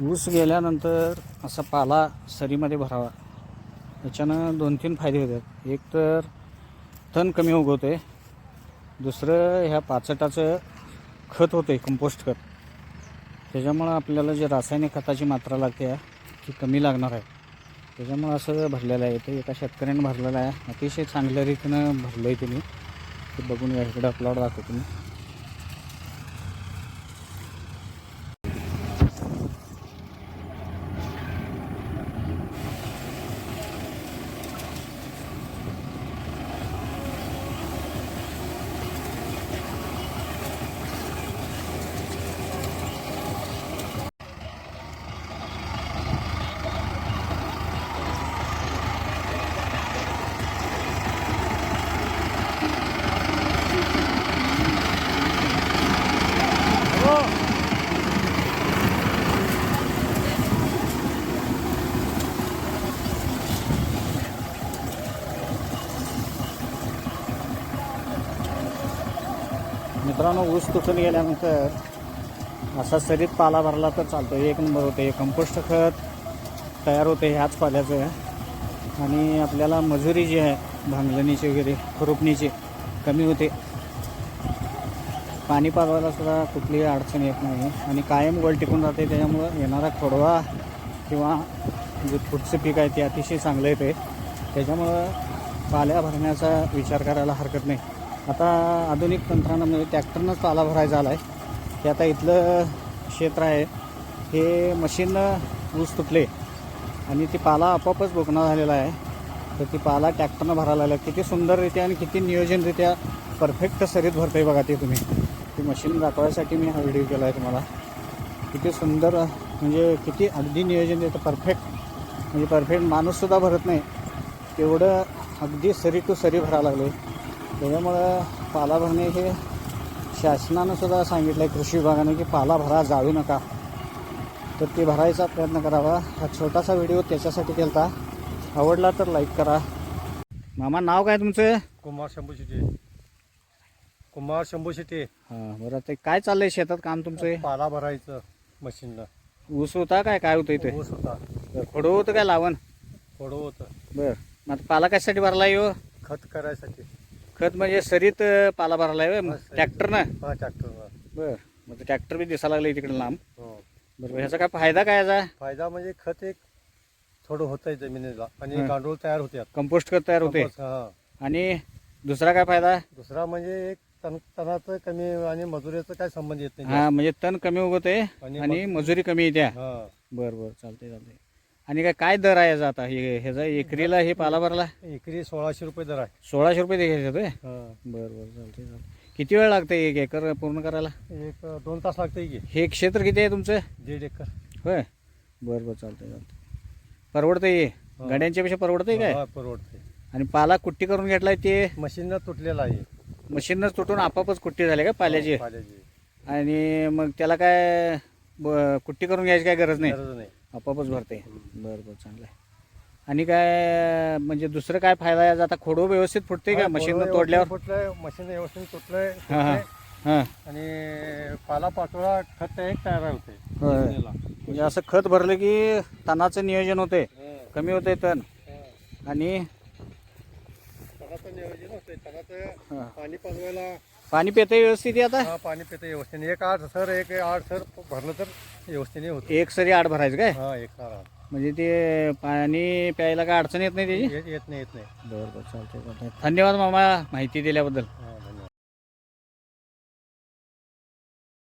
ऊस गेल्यानंतर असा पाला सरीमध्ये भरावा. याच्यानं दोन तीन फायदे होतात. एक तर तण कमी उगवते दुसरं ह्या पाचटाचं खत होते कंपोस्ट खत. त्याच्यामुळं आपल्याला जे रासायनिक खताची मात्रा लागते ती कमी लागणार आहे. त्याच्यामुळं असं भरलेलं आहे. ते एका शेतकऱ्यानं भरलेलं आहे. अतिशय चांगल्या रीतीनं भरलं आहे तुम्ही ते बघून याकडे अपलोड प्लॉट दाखवतो तुम्ही मित्रांनो ऊस तुटून गेल्यानंतर असा सरीत पाला भरला तर चालतो एक नंबर होते. कंपोस्ट खत तयार होते ह्याच पाल्याचं. आणि आपल्याला मजुरी जी आहे भांगलणीची वगैरे खुरपणीची कमी होते. पाणी पाजवायला सुद्धा कुठलीही अडचण येत नाही. आणि कायम गोल टिकून राहते. त्याच्यामुळं येणारा खोडवा किंवा जे पुढचं पीक आहे ते अतिशय चांगलं येते त्याच्यामुळं पाल्या भरण्याचा विचार करायला हरकत नाही. आता आधुनिक तंत्रज्ञानामध्ये म्हणजे ट्रॅक्टरनंच पाला भरायचा आला आहे की आता इथलं क्षेत्र आहे. हे मशीननं ऊस तुटले आणि ती पाला आपोआपच बोकणा झालेला आहे. तर ती पाला ट्रॅक्टरनं भरायला लागला किती सुंदररित्या आणि किती नियोजनरित्या परफेक्ट सरीत भरते बघा ते तुम्ही. ती मशीन दाखवायसाठी मी हा व्हिडिओ केला आहे तुम्हाला. किती सुंदर म्हणजे किती अगदी नियोजन देतं. परफेक्ट म्हणजे परफेक्ट माणूससुद्धा भरत नाही. तेवढं अगदी सरी टू सरी भरायला लागले. त्याच्यामुळं पाला भरणे हे शासनानं सुद्धा सांगितलं आहे कृषी विभागानं की पाला भरा जाळू नका. तर ते भरायचा प्रयत्न करावा. हा छोटासा व्हिडिओ त्याच्यासाठी केला आवडला तर लाईक करा. मामा नाव काय तुमचं? कुमार शंभू शेटे कुमार शंभू शेटे हां बरं ते काय चाललंय शेतात काम तुमचं? पाला भरायचं मशीनला ऊस होता काय? काय होतं इथे? ऊस होता. खोडं होतं काय लावण? फोडो होतं. बरं मग आता पाला कशासाठी भरला यो खत करायसाठी. खत म्हणजे सरीत पाला भरलाय होय हा, सरीत. ट्रॅक्टरनं हा ट्रॅक्टरवर बरं. मग ट्रॅक्टर बी दिसायला लागले तिकडे लांब. हो. बरं ह्याचा काय फायदा काय याचा? फायदा म्हणजे खत एक थोडं होतंय जमिनीला आणि. गांडूळ तयार होत्यात. कंपोस्ट खत तयार होते. हा. आणि दुसरा काय फायदा? दुसरा म्हणजे एक तण तणाचं कमी आणि मजुरीचं काय संबंध येत नाही हा म्हणजे तण कमी उगवते आणि आणि मजुरी कमी येत्या. हा. बरं बरं. चालते चालते आणि काय काय दर आहे याचा आता? हे ह्याचा एकरीला हे पाला भरला एकरी सोळाशे रुपये दर आहे. सोळाशे रुपये होय हा. बरं बरं चालते चालते किती वेळ लागते एक एकर पूर्ण करायला? एक दोन तास लागते की. हे क्षेत्र किती आहे तुमचं? दीड एकर. होय. बरं बरं चालतंय चालतंय. परवडतंय हे? हा. गाड्यांच्या पेक्षा परवडतंय काय? हा, परवडते आणि पाला कुट्टी करून घेतलाय ते? मशीननं तुटलेला आहे. मशीनच तुटून आपापच कुट्टी झाली का पाल्याची? पाल्याची. आणि मग त्याला काय ब- कुट्टी करून घ्यायची काय गरज नाही? गरज नाही. आपापच भरते. बरं बरं चांगलं आहे. आणि काय म्हणजे दुसरं काय फायदा आहे? आता खोडो व्यवस्थित फुटते का? मशीन तोडल्यावर? फुटलंय मशीन व्यवस्थित तुटलंय हां हां. तुटलंय. हां. आणि पाला पाचोळा खत एक तयार होते होय. जमिनीला. म्हणजे असं खत भरलं की तणाचं नियोजन होते कमी होते तण. हा. आणि? तणाचं नियोजन होतंय. तणाचं हा. पाणी पाजवायला पाणी पिते व्यवस्थित आहे आता? हा, पाणी पितं व्यवस्थित. एक आठ सर एक आठ सर भरलं तर व्यवस्थित होत. एक सरी आड भरायचं काय? हा एक सर म्हणजे ते पाणी प्यायला काय अडचण येत नाही त्याची? येत येत नाही येत नाही. बरं बरं चालतंय चालतंय. धन्यवाद मामा माहिती दिल्याबद्दल.